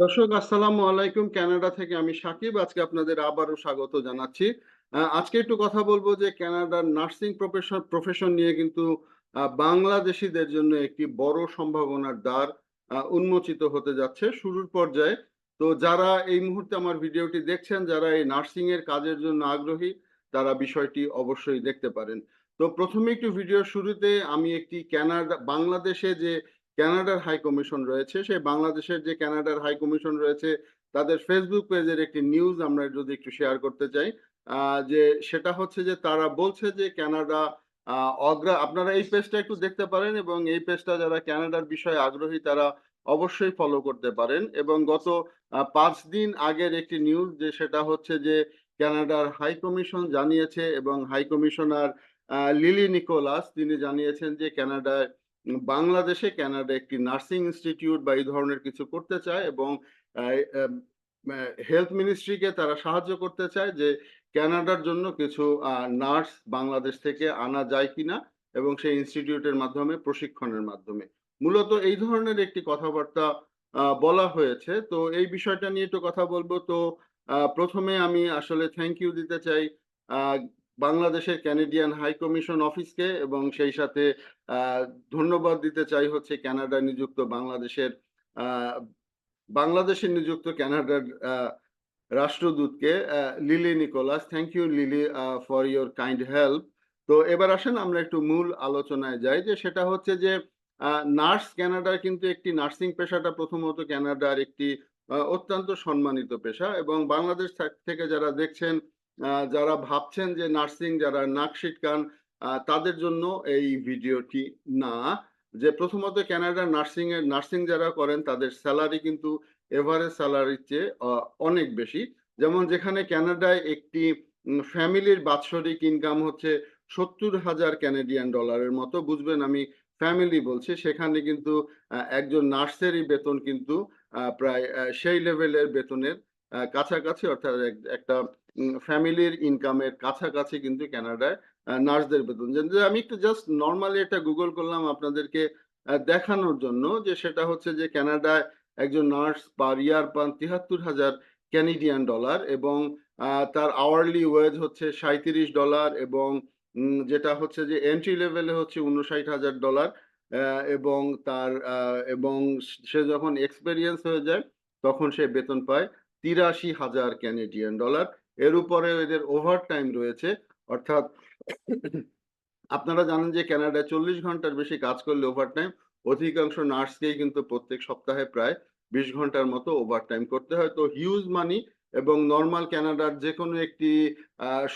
দর্শক, আসসালামু আলাইকুম। কানাডা থেকে আমি সাকিব। আজকে আপনাদের আবারও স্বাগত জানাচ্ছি। আজকে একটু কথা বলব যে কানাডার নার্সিং প্রফেশন প্রফেশন নিয়ে কিন্তু বাংলাদেশিদের জন্য একটি বড় সম্ভাবনার দ্বার উন্মোচিত হতে যাচ্ছে শুরুর পর্যায়ে। তো যারা এই মুহূর্তে আমার ভিডিওটি দেখছেন, যারা এই নার্সিং এর কাজের জন্য আগ্রহী, তারা বিষয়টি অবশ্যই দেখতে পারেন। তো প্রথমে একটু ভিডিও শুরুতে আমি একটি কানাডা বাংলাদেশে যে কানাডার হাই কমিশন রয়েছে। সেই বাংলাদেশের যে কানাডার হাই কমিশন রয়েছে তাদের ফেসবুক পেজের একটি নিউজ আমরা যদি একটু শেয়ার করতে চাই যে সেটা হচ্ছে যে তারা বলছে যে ক্যানাডা অগ্রা আপনারা এই পেজটা একটু দেখতে পারেন এবং এই পেজটা যারা কানাডার বিষয়ে আগ্রহী তারা অবশ্যই ফলো করতে পারেন। এবং গত পাঁচ দিন আগের একটি নিউজ যে সেটা হচ্ছে যে কানাডার হাই কমিশন জানিয়েছে এবং হাই কমিশনার লিলি নিকোলাস তিনি জানিয়েছেন যে কানাডায় উম, বাংলাদেশে কানাডা একটি নার্সিং ইনস্টিটিউট বা এই ধরনের কিছু করতে চায় এবং হেলথ মিনিস্ট্রিকে তারা সাহায্য করতে চায় যে ক্যানাডার জন্য কিছু নার্স বাংলাদেশ থেকে আনা যায় কিনা এবং সেই ইনস্টিটিউটের মাধ্যমে, প্রশিক্ষণের মাধ্যমে। মূলত এই ধরনের একটি কথাবার্তা বলা হয়েছে। তো এই বিষয়টা নিয়ে একটু কথা বলব। তো প্রথমে আমি আসলে থ্যাংক ইউ দিতে চাই। বাংলাদেশের ক্যানাডিয়ান হাই কমিশন অফিসকে এবং সেই সাথে ধন্যবাদ দিতে চাই হচ্ছে কানাডা নিযুক্ত বাংলাদেশের বাংলাদেশে নিযুক্ত ক্যানাডার রাষ্ট্রদূতকে Lily Nicholas. Thank you Lily for your kind help তো এবার আসেন আমরা একটু মূল আলোচনায় যাই, যে সেটা হচ্ছে যে নার্স ক্যানাডার কিন্তু একটি নার্সিং পেশাটা প্রথমত ক্যানাডার একটি অত্যন্ত সম্মানিত পেশা এবং বাংলাদেশ থেকে যারা দেখছেন যারা ভাবছেন যে নার্সিং, যারা নাক সিটকান তাদের জন্য এই ভিডিওটি না। যে প্রথমত কানাডার নার্সিং এর, নার্সিং যারা করেন, তাদের স্যালারি কিন্তু এভারেজ স্যালারির চেয়ে অনেক বেশি। যেমন যেখানে কানাডায় একটি ফ্যামিলির বাৎসরিক ইনকাম হচ্ছে সত্তর হাজার ক্যানাডিয়ান ডলারের মতো, বুঝবেন আমি ফ্যামিলি বলছি, সেখানে কিন্তু একজন নার্সেরই বেতন কিন্তু প্রায় সেই লেভেলের বেতনের কাছাকাছি অর্থাৎ একটা ফ্যামিলির ইনকামের কাছাকাছি কিন্তু কানাডায় নার্সদের বেতন। আমি একটু জাস্ট নর্মালি এটা গুগল করলাম আপনাদেরকে দেখানোর জন্য যে, সেটা হচ্ছে যে, কানাডায় একজন নার্স পার ইয়ার পান তিহাত্তর হাজার ক্যানেডিয়ান ডলার এবং তার আওয়ারলি ওয়েজ হচ্ছে সাঁত্রিশ ডলার এবং যেটা হচ্ছে যে এন্ট্রি লেভেলে হচ্ছে উনষাট হাজার ডলার এবং তার এবং সে যখন এক্সপেরিয়েন্স হয়ে যায়, তখন সে বেতন পায় তিরাশি হাজার ক্যানেডিয়ান ডলার এর উপরে এদের ওভার টাইম রয়েছে, অর্থাৎ আপনারা জানেন যে কানাডায় চল্লিশ ঘণ্টার বেশি কাজ করলে ওভার টাইম অধিকাংশ নার্সকেই কিন্তু প্রত্যেক সপ্তাহে প্রায় বিশ ঘণ্টার মতো ওভার টাইম করতে হয়। তো হিউজ মানি এবং নর্মাল ক্যানাডার যে কোনো একটি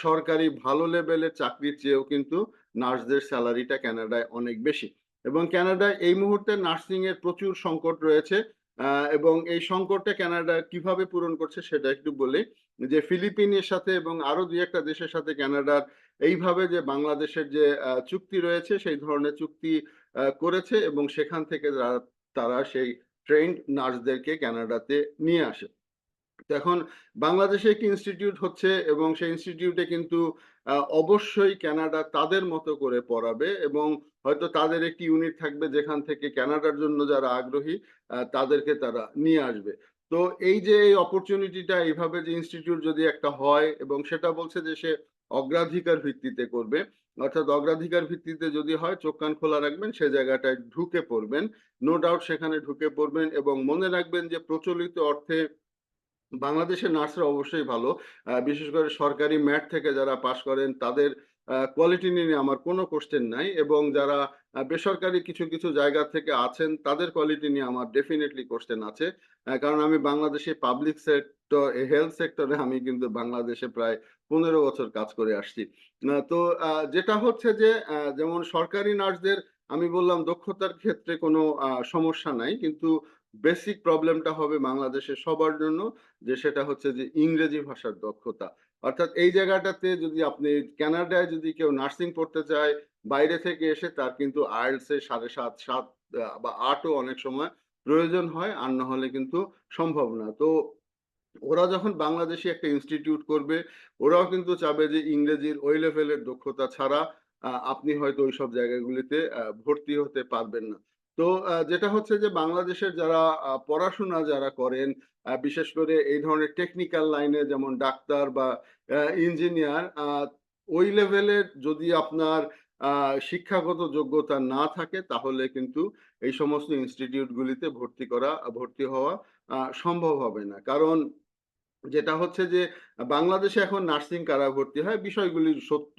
সরকারি ভালো লেভেলের চাকরির চেয়েও কিন্তু নার্সদের স্যালারিটা ক্যানাডায় অনেক বেশি। এবং কানাডায় এই মুহূর্তে নার্সিং এর প্রচুর সংকট রয়েছে। এবং এই সংকটটা কানাডা কীভাবে পূরণ করছে সেটা একটু বলি। যে ফিলিপিনের সাথে এবং আরও দুই একটা দেশের সাথে কানাডার এইভাবে যে বাংলাদেশের যে চুক্তি রয়েছে সেই ধরনের চুক্তি করেছে এবং সেখান থেকে তারা- সেই ট্রেন্ড নার্সদেরকে কানাডাতে নিয়ে আসে। এখন বাংলাদেশে একটি ইনস্টিটিউট হচ্ছে এবং সেই ইনস্টিটিউটে কিন্তু অবশ্যই কানাডা তাদের মতো করে পড়াবে এবং হয়তো তাদের একটি ইউনিট থাকবে যেখান থেকে কানাডার জন্য যারা আগ্রহী তাদেরকে তারা নিয়ে আসবে। তো এই যে এই অপরচুনিটিটা এইভাবে যে ইনস্টিটিউট যদি একটা হয় এবং সেটা বলছে যে সে অগ্রাধিকার ভিত্তিতে করবে, অর্থাৎ অগ্রাধিকার ভিত্তিতে যদি হয়, চোখ কান খোলা রাখবেন, সে জায়গাটায় ঢুকে পড়বেন। নো ডাউট সেখানে ঢুকে পড়বেন এবং মনে রাখবেন যে প্রচলিত অর্থে বাংলাদেশের নার্সরা অবশ্যই ভালো। বিশেষ করে সরকারি ম্যাট থেকে যারা পাশ করেন, তাদের কোয়ালিটি নিয়ে আমার কোনো কোশ্চেন নাই এবং যারা বেসরকারি কিছু কিছু জায়গা থেকে আছেন, তাদের কোয়ালিটি নিয়ে আমার ডেফিনেটলি কোশ্চেন আছে। কারণ আমি বাংলাদেশে পাবলিক সেক্টর হেলথ সেক্টরে আমি কিন্তু বাংলাদেশে প্রায় পনেরো বছর কাজ করে আসছি। তো যেটা হচ্ছে যে যেমন সরকারি নার্সদের, আমি বললাম দক্ষতার ক্ষেত্রে কোনো সমস্যা নাই, কিন্তু বেসিক প্রবলেমটা হবে বাংলাদেশের সবার জন্য, যে সেটা হচ্ছে যে ইংরেজি ভাষার দক্ষতা। অর্থাৎ এই জায়গাটাতে যদি আপনি কানাডায় যদি কেউ নার্সিং পড়তে চায়, বাইরে থেকে এসে তার কিন্তু আইএলস এর সাড়ে সাত সাত বা আটও অনেক সময় প্রয়োজন হয়, আর না হলে কিন্তু সম্ভব না। তো ওরা যখন বাংলাদেশে একটা ইনস্টিটিউট করবে, ওরাও কিন্তু চাবে যে ইংরেজির ওই লেভেলের দক্ষতা ছাড়া আপনি হয়তো ওইসব জায়গাগুলিতে ভর্তি হতে পারবেন না। তো যেটা হচ্ছে যে বাংলাদেশের যারা পড়াশোনা যারা করেন, বিশেষ করে এই ধরনের টেকনিক্যাল লাইনে যেমন ডাক্তার বা ইঞ্জিনিয়ার ওই লেভেলের যদি আপনার শিক্ষাগত যোগ্যতা না থাকে তাহলে কিন্তু এই সমস্ত ইনস্টিটিউটগুলিতে ভর্তি করা ভর্তি হওয়া সম্ভব হবে না। কারণ যেটা হচ্ছে যে, বাংলাদেশে এখন নার্সিং কারা ভর্তি হয়, বিষয়গুলি সত্য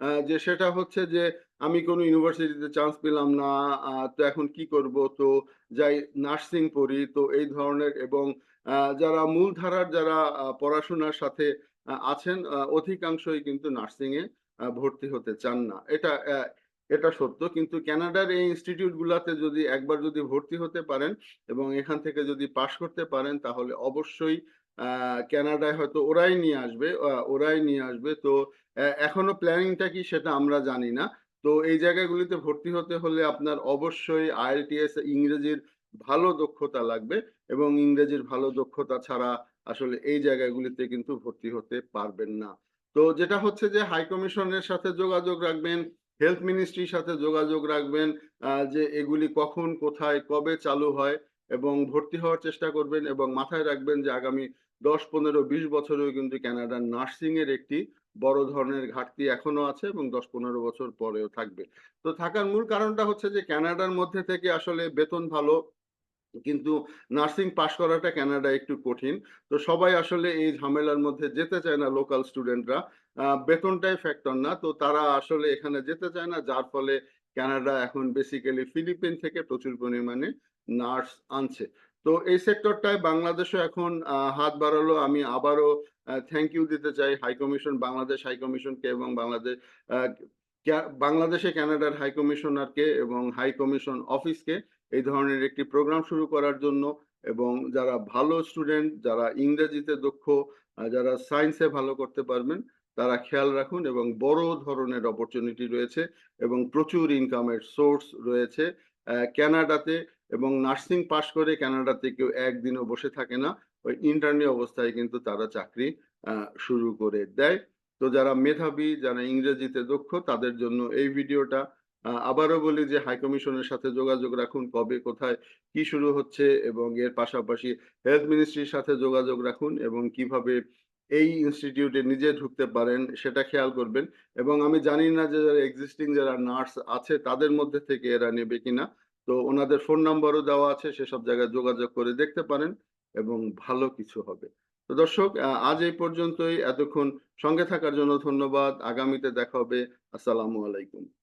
আ, যে সেটা হচ্ছে যে, আমি কোনো ইউনিভার্সিটিতে চান্স পেলাম না তো এখন কি করব? তো যাই নার্সিং পড়ি। তো এই ধরনের এবং যারা মূলধারার যারা পড়াশোনার সাথে আছেন অধিকাংশই কিন্তু নার্সিংয়ে ভর্তি হতে চান না। এটা এটা সত্য। কিন্তু ক্যানাডার এই ইনস্টিটিউট গুলাতে যদি একবার যদি ভর্তি হতে পারেন এবং এখান থেকে যদি পাশ করতে পারেন, তাহলে অবশ্যই কানাডায় হয়তো ওরাই নিয়ে আসবে ওরাই নিয়ে আসবে। তো এখনও প্ল্যানিংটা কি সেটা আমরা জানি না। তো এই জায়গাগুলিতে ভর্তি হতে হলে আপনার অবশ্যই IELTS ইংরেজির ভালো দক্ষতা লাগবে এবং ইংরেজির ভালো দক্ষতা ছাড়া আসলে এই জায়গাগুলিতে কিন্তু ভর্তি হতে পারবেন না। তো যেটা হচ্ছে যে হাই কমিশনের সাথে যোগাযোগ রাখবেন, হেলথ মিনিস্ট্রির সাথে যোগাযোগ রাখবেন যে এগুলি কখন, কোথায়, কবে চালু হয় এবং ভর্তি হওয়ার চেষ্টা করবেন এবং মাথায় রাখবেন যে আগামী দশ, পনেরো, বিশ বছরেও কিন্তু কানাডার নার্সিং এর একটি বড় ধরনের ঘাটতি এখনও আছে এবং দশ, পনেরো বছর পরেও থাকবে। তো থাকার মূল কারণটা হচ্ছে যে কানাডার মধ্যে থেকে আসলে বেতন ভালো। কিন্তু নার্সিং পাস করাটা ক্যানাডা একটু কঠিন। তো সবাই আসলে এই ঝামেলার মধ্যে যেতে চায় না লোকাল স্টুডেন্টরা। বেতনটাই ফ্যাক্টর না। তো তারা আসলে এখানে যেতে চায় না। যার ফলে কানাডা এখন বেসিক্যালি ফিলিপিন থেকে প্রচুর পরিমাণে নার্স আনছে। তো এই সেক্টরটায় বাংলাদেশও এখন হাত বাড়ালো। আমি আবারও থ্যাংক ইউ দিতে চাই হাই কমিশন বাংলাদেশ হাই কমিশনকে এবং বাংলাদেশ বাংলাদেশে কানাডার হাই কমিশনারকে এবং হাই কমিশন অফিসকে এই ধরনের একটি প্রোগ্রাম শুরু করার জন্য এবং যারা ভালো স্টুডেন্ট, যারা ইংরেজিতে দক্ষ, যারা সায়েন্সে ভালো করতে পারবেন তারা খেয়াল রাখুন এবং বড় ধরনের অপরচুনিটি রয়েছে এবং প্রচুর ইনকামের সোর্স রয়েছে ক্যানাডাতে এবং নার্সিং পাস করে কানাডাতে কেউ একদিনও বসে থাকে না। ওই ইন্টার্নি অবস্থায় কিন্তু তারা চাকরি শুরু করে দেয়। তো যারা মেধাবী, যারা ইংরেজিতে দক্ষ তাদের জন্য এই ভিডিওটা। আবারও বলি যে হাই কমিশনের সাথে যোগাযোগ রাখুন। কবে, কোথায়, কি শুরু হচ্ছে এবং এর পাশাপাশি হেলথ মিনিস্ট্রির সাথে যোগাযোগ রাখুন এবং কীভাবে এই ইনস্টিটিউটে নিজে ঢুকতে পারেন, সেটা খেয়াল করবেন এবং আমি জানি না যে যারা এক্সিস্টিং যারা নার্স আছে, তাদের মধ্যে থেকে এরা নেবে কিনা। তো ওনাদের ফোন নাম্বারও দেওয়া আছে, সেসব জায়গায় যোগাযোগ করে দেখতে পারেন এবং ভালো কিছু হবে। তো দর্শক আজ এই পর্যন্তই। এতক্ষণ সঙ্গে থাকার জন্য ধন্যবাদ। আগামীতে দেখা হবে। আসসালামু আলাইকুম।